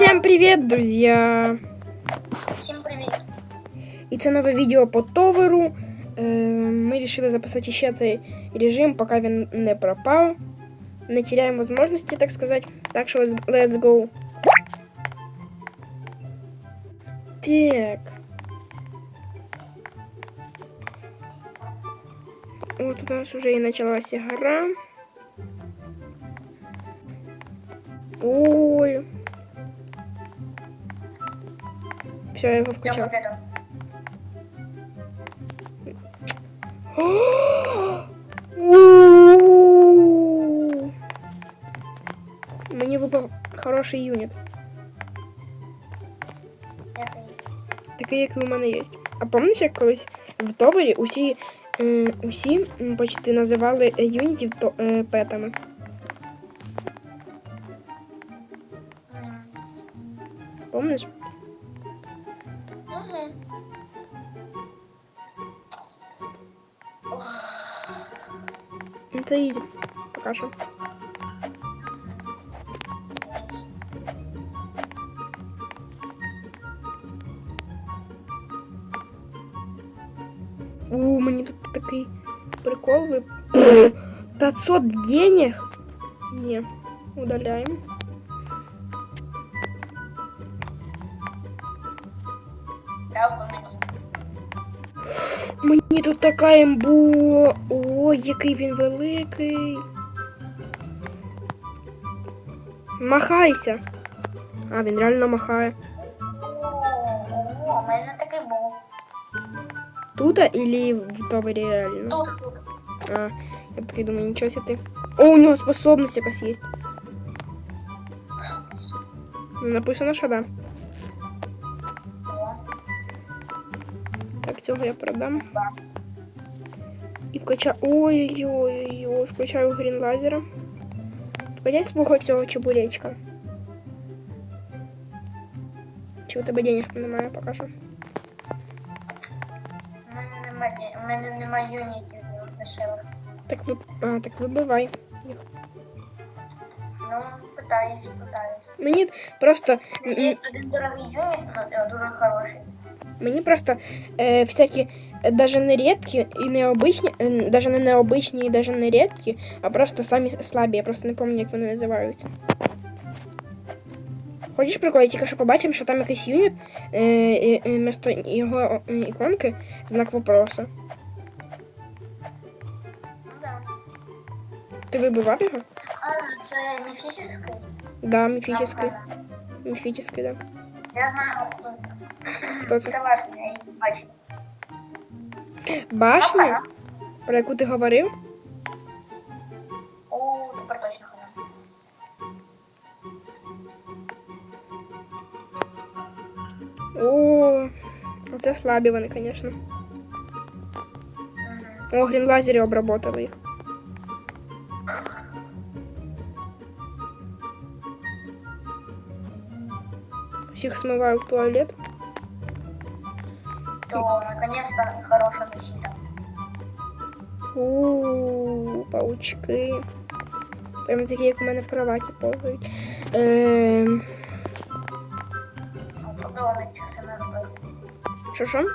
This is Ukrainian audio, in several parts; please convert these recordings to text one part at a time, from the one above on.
Всем привет, друзья! Всім привіт. І це нове відео по товеру. Е, Ми вирішили записати ще цей режим, поки він не пропав. Не теряємо можливості, так сказати. Так що let's- let's go. Так. Вот у нас уже и началась игра. Ой. Все, я его включил. Мені випав хороший Який? такий, який у мене є. А пам'ятаєш, як колись в товарі усі, е, усі почти називали е, юнітів е, петами. Це ізі. Поки що. У, мені тут такий прикол. Ви... 500 денег? Не, удаляем. Дав би мені. Мені тут така імбу. Ой, який він великий. Махайся. А, він реально махає. О, у мене такий був. Тут или в товарі реально? Тут. А, я такий думаю, нічого себе ти. О, у нього способність якась є. Написано, що да. Так, цього я продам. І вкачаю. Ой-ой-ой, включаю грін лазера. Вкачай свого цього чебуречка. Чи у тебе денег немає поки що? У мене немає, у мене немає юнітів дешевих. Так ви. А, так вибивай. їх. Ну, питаюсь, питаюсь. Мені просто. м, м, Є один дорогий юніт, ну, е, дуже хороший. Мені просто е, всякі е, даже не рідкі і необичні, е, даже не необичні і даже не рідкі, а просто самі слабі. Я просто не пам'ятаю, як вони називаються. Хочеш прикол, я тільки що побачив, що там якийсь юніт, е, е, е, вместо його е, іконки знак вопроса. Ну, да. Ти вибивав його? А, це міфічний? Да, міфічний. Ага. Міфічний, да. Я знаю, хто це. Хто це? Це ваш, я її бачив. Башня, про яку ти говорив? О, тепер точно хана. О, оце слабі вони, звісно. О, грінлазері обработали їх. Всіх смиваю в туалет. То, наконец-то, хорошая защита. У паучки. Прямо такі, як у мене в кроваті повзають. Ем, Откуда у них часы на руках? Що що?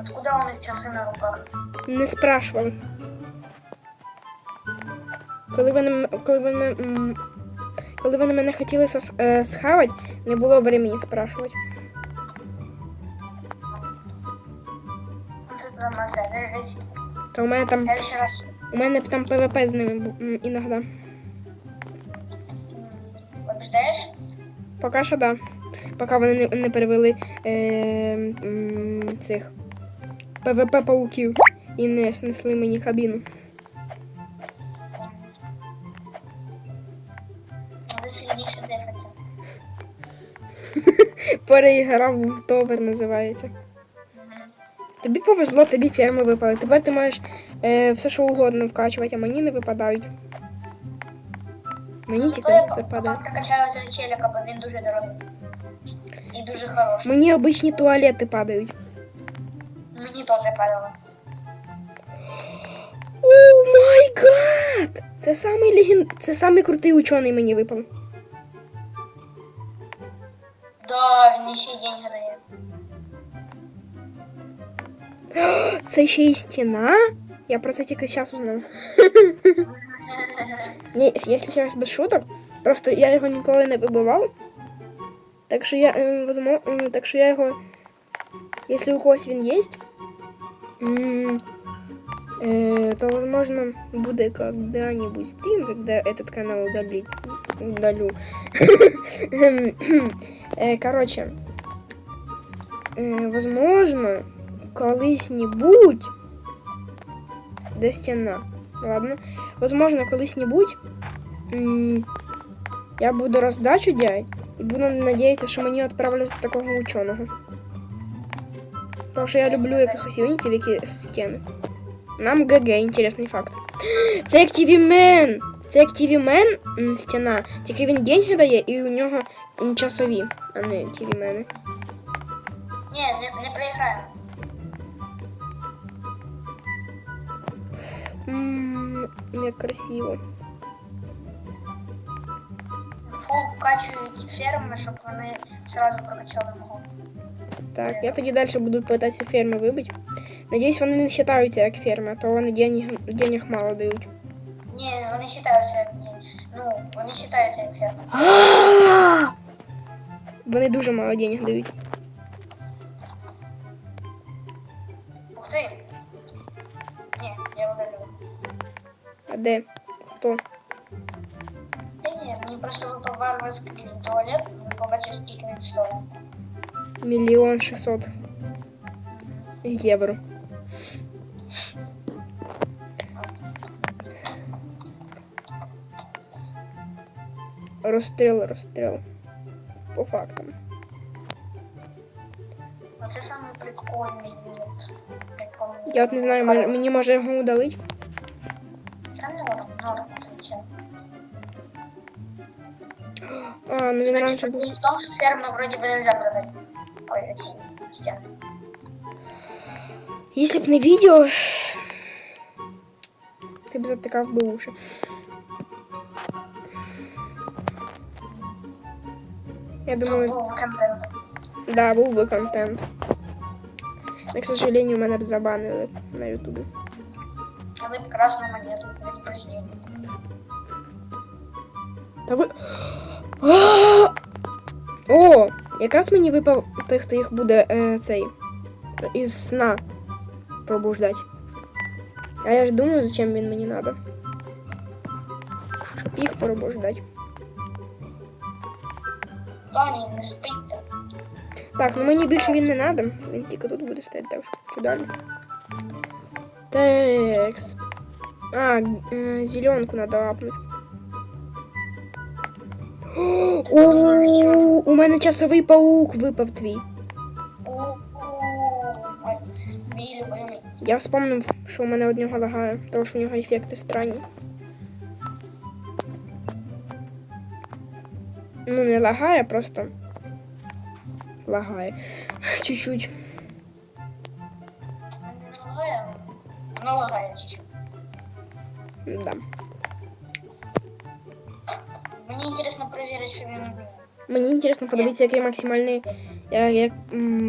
Откуда у них часы на руках? Не спрашували. Коли вони, коли вони, коли вони мене хотіли е, схавати, не було времени спрашувати. То у мене там, у мене там ПВП з ними іноді. побіждаєш? Поки що да. Поки вони не, не перевели е, м, цих ПВП пауків і не снесли мені кабіну. Переіграв в товар називається. Тобі повезло, тобі ферми випали. Тепер ти можеш е, все, що угодно вкачувати, а мені не випадають. Мені Зато тільки я все падає. потім цього челіка, бо він дуже дорогий. І дуже хороший. Мені обичні туалети падають. Мені теж падало. О май гад! Це самий леген... Це самий крутий учений мені випав. Да, він ще деньги дає. Це ще й стіна? Я про це тільки зараз узнав. Ні, якщо зараз без шуток, просто я його ніколи не вибивав. Так що я, е, возможно, е, так що я його, якщо у когось він є, м, е, то, возможно, буде когда-нибудь стрим, когда этот канал удалить, удалю. Е, Короче, е, возможно, колись-нибудь де стіна. Ладно. Возможно, колись-нибудь я буду роздачу делать і буду надіятися, що мені відправлять такого ученого. Тому що я люблю якихось юнітів, які стіни. Нам ГГ, інтересний факт. Це Man. Це м, стіна. Тільки він деньги дає і у нього часові, а не TV мени. Ні, не, не проіграємо. М, Як красиво. Фул вкачують ферми, щоб вони сразу прокачали мого. Так, я тоді далі буду питатися ферми вибити. Надіюсь, вони не вважаються як ферми, а то вони денег, денег мало дають. Ні, вони вважаються як день. Ну, вони вважаються як ферми. Вони дуже мало денег дають. Ні, я удалю. А де? Хто? Та ні, мені просто випав варварський туалет, не побачив, скільки він стоїть. Мільйон шістсот євро. Розстріл, розстріл. По фактам. Оце саме прикольний юніт. Прикольний. Я от не знаю, може- мені може його удалить. Та норм, норм, звичайно. А, ну він Кстати, раніше був. прикол в том, что фермы вроде бы нельзя продать. Ой, эти стены. Якщо б не відео, ти б затикав би уші. Я Тут думаю, был контент. да, був би контент. Но, к сожалению, мене б забанили на Ютубі. А вы красную монету предупреждение. Та ви. А! О! Якраз мені випав той, хто їх буде е, цей із сна пробуждать. А я ж думаю, зачем він мені надо. Щоб їх пробуждать. Тони, не спите. Так, ну мені більше він не надо. Він тільки тут буде стояти, так що далі. Текс. А, е, зеленку надо апнуть. О, у мене часовий паук випав твій. Я вспомнив, що у мене од нього лагає, тому що у нього ефекти странні. Ну, не лагає, просто лагає. Чуть-чуть. Не лагає, чуть-чуть. Да. Мені інтересно перевірити, що він Мені інтересно подивитися, який максимальний, як, як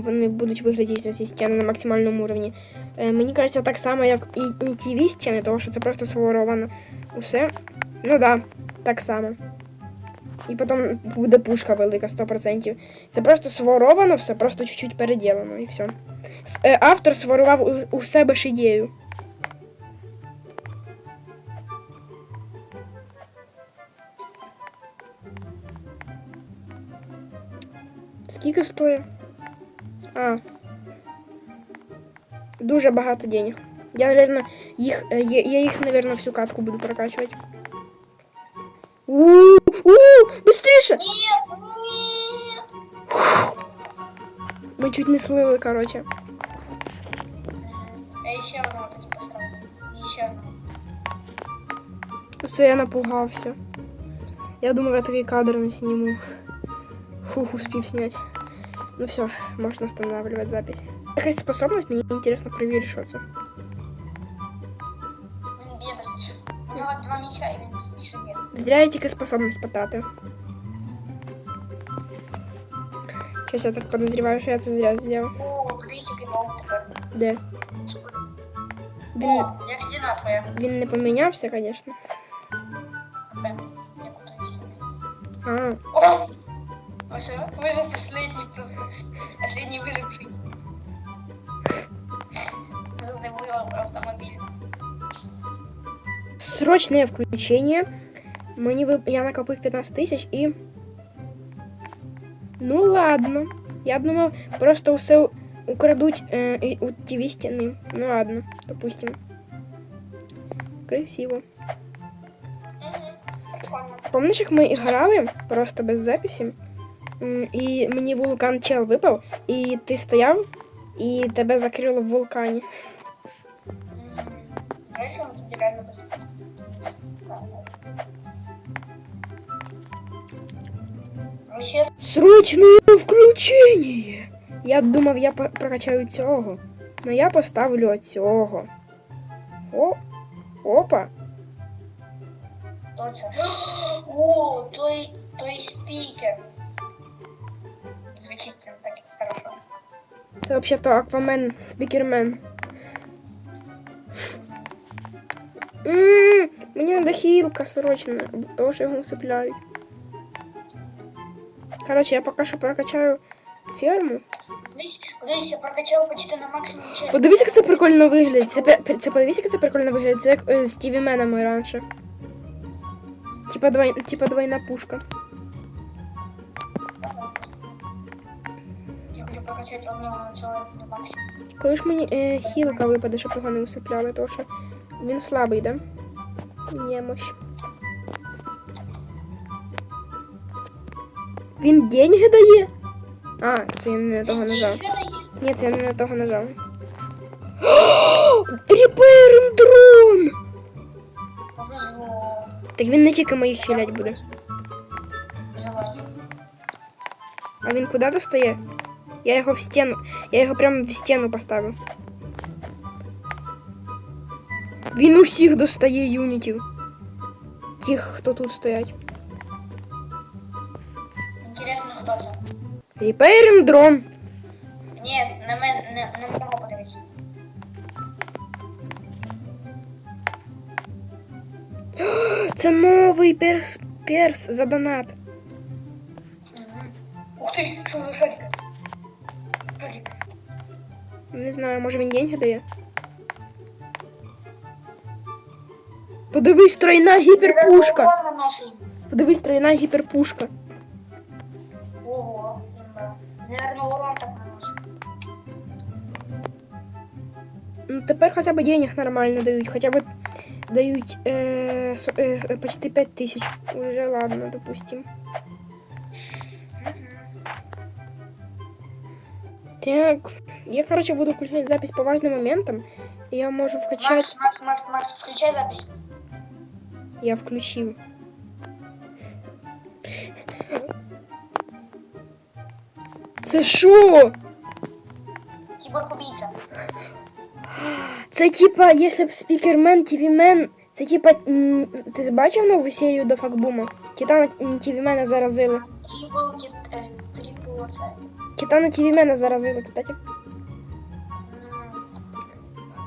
вони будуть виглядати ці стіни на максимальному рівні. Е, мені кажеться, так само, як і, і ті стіни, тому що це просто своровано усе. Ну да, так само. І потім буде пушка велика 100%. Це просто своровано все, просто чуть-чуть переділено і все. Автор сворував у, себе ж ідею. Скільки стоїть? А. Дуже багато денег. Я, наверное, їх, е, я їх, наверное, всю катку буду прокачувати. У-у-у! Быстріше! Ні, ні. Ми чуть не слили, короче. Я ще одного тоді поставлю. І ще одного. Оце я напугався. Я думав, я такий кадр не сніму. Фух, успів снять. Ну все, можна останавливать запись. Якась способність, мені інтересно перевірити, що це. Він б'є быстріше. У нього два м'яча і він быстріше б'є. Зря я тільки способність питати. Щось я так подозріваю, що я це зря зробив. О, дивись, який мов тепер. Де? Він, О, як стіна твоя. він не помінявся, звісно. Прям, як у твоїй стіні. А, О! Ось он, выжил последний просто. Последний выживший. Задавил автомобиль. срочне включення. Мені вип... Я накопив 15 тисяч і. Ну ладно. Я думав, просто все украдуть е, і у ті стіни. Ну ладно, допустим. Красиво. Помниш, як ми грали просто без записі? І мені вулкан чел випав, і ти стояв, і тебе закрило в вулкані. М, Знаешь, он реально без... Вообще, Срочне включення! Я думав, я прокачаю цього. Но я поставлю цього. О, опа. точно. О, той, той спикер. Звучит прям так хорошо. Це взагалі-то Аквамен, спікермен. Ммм, мені надо хілка срочно, тому що його усипляють. Короче, я поки що прокачаю ферму. Дивись, дивись, я прокачав почти на максимум челюсть. Подивись, як це прикольно виглядає. Це, це подивись, як це прикольно виглядає. Це як з Тіві Менами раніше. Типа, двой, типа двойна пушка. Я хочу прокачать одного человека на максимум. Коли ж мені е, хілка випаде, щоб його не усипляли, то що він слабий, да? Немощ. Він деньги дає? А, це я не на того нажав. Ні, це я не на того нажав. Репейрен дрон! Повезло. Так він не тільки моїх хилять буде. Желаю. А він куди достає? Я його в стіну. Я його прямо в стіну поставив. Він усіх достає юнітів. Тих, хто тут стоять. Хто? Репейрим дрон. Ні, на мене, на, на нього подивись. Це новий перс, перс за донат. Ух ти, що за шарик? Шарик. Не знаю, може він деньги дає. Подивись, тройна гіперпушка. Подивись, тройна гіперпушка. Ого, імба. Наверно, урон так наносить. Ну, тепер хоча б денег нормально дають, хоча б дають е, со- е, почти 5 тисяч. Уже ладно, допустим. Так, я, короче, буду включать запись по важным моментам. Я вкачать. Макс, Макс, Макс, Макс, включай запись. Я включив. Це що? Кіборг-убійця. Це типа, якщо б спікермен, тівімен, це типа, ти бачив нову серію до факбума? Китана тівімена заразили. Трипл, кіт, е, трипл, це. Китана тівімена заразили, кстати.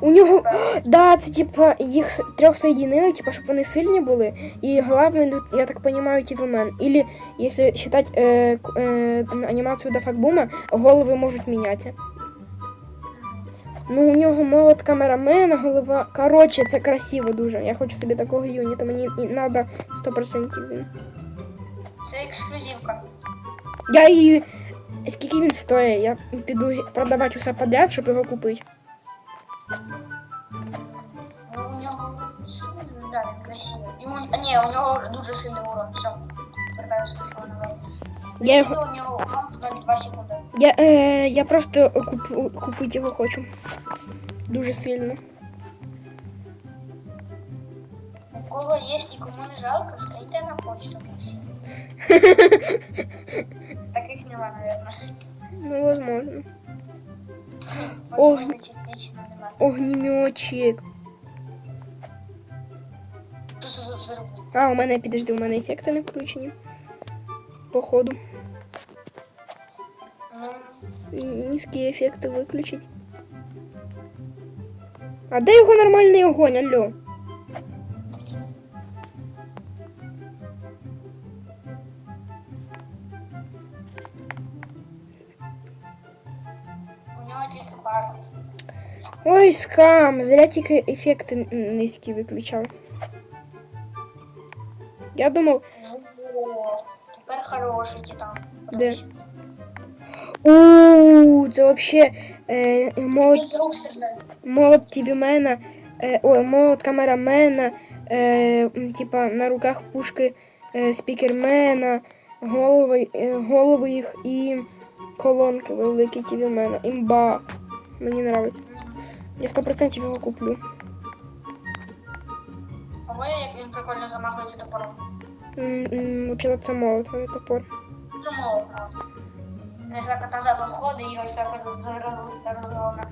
У нього, да, це типа їх трьох соєдинили, типа, щоб вони сильні були. І головний, я так понимаю, тівімен. Или, якщо считать е, е, анімацію до факбума, голови можуть мінятися. Ну, у нього молот камерамена, голова. Коротше, це красиво дуже. Я хочу собі такого юніта. Мені і треба 100% він. Це ексклюзивка. Я її. Скільки він стоїть? Я піду продавати усе подряд, щоб його купити. Ну, у нього сильний, да, він красивий. Йому, а, ні, у нього дуже сильний урон, все. Звертаю свій на Я його. У нього урон в 0,2 секунди. Я, е, я просто купу, купити його хочу. Дуже сильно. У кого є і кому не жалко, скажіть на почту, Максим. Таких нема, наверное. Ну, возможно. Возможно, частично взрыв? А, у мене підожди, у мене ефекти не включені. Походу. низькі ефекти виключить. А де його нормальний огонь, алло? Ой, скам, зря тільки ефекти низькі виключав. Я думав, Во, Тепер хороший титан. Де? у це вообще е, молот, з рук тібімена, е, ой, молот камерамена, е, типа на руках пушки е, спікермена, голови, е, голови їх і колонки великі тібімена. Імба. Мені нравиться. Я 100% його куплю. Як він прикольно замахується топором. Вообще це молот, а не топор. Ну, мало, правда. Не так от назад відходить і ось так от розгорне.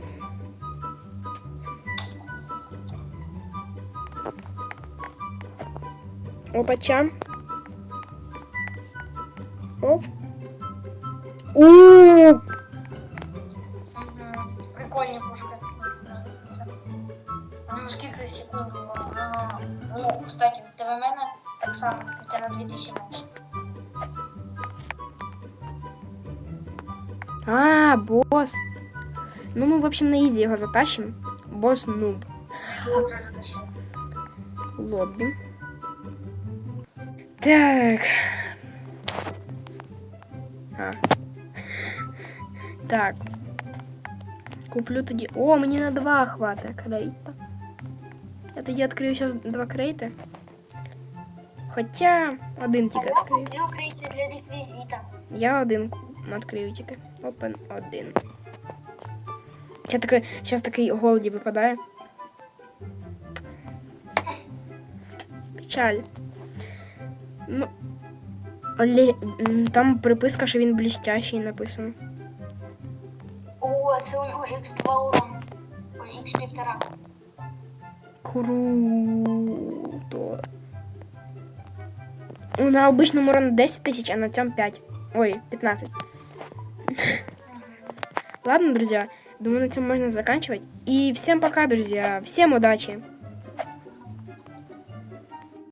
Опача. Ну, мы, в общем, на изи его затащим. Босс нуб. Я. Лобби. Так. А. Так. Куплю тоді. О, мені на два хватить крейта. Я тоді відкрию зараз два крейти. Хоча один тільки відкрию. куплю крейти для реквізита. Я один відкрию тільки. Open один. Ще такий, зараз такий голді випадає. Печаль. Ну. Оле... м, Там приписка, що він блістящий написано. О, це у нього X2 урон. Ой, X1,5. Круто. Ну, на обычном уроне 10 тысяч, а на цьому 5. Ой, 15. Ладно, друзья, думаю, на этом можно заканчивать. И всем пока, друзья. Всем удачи.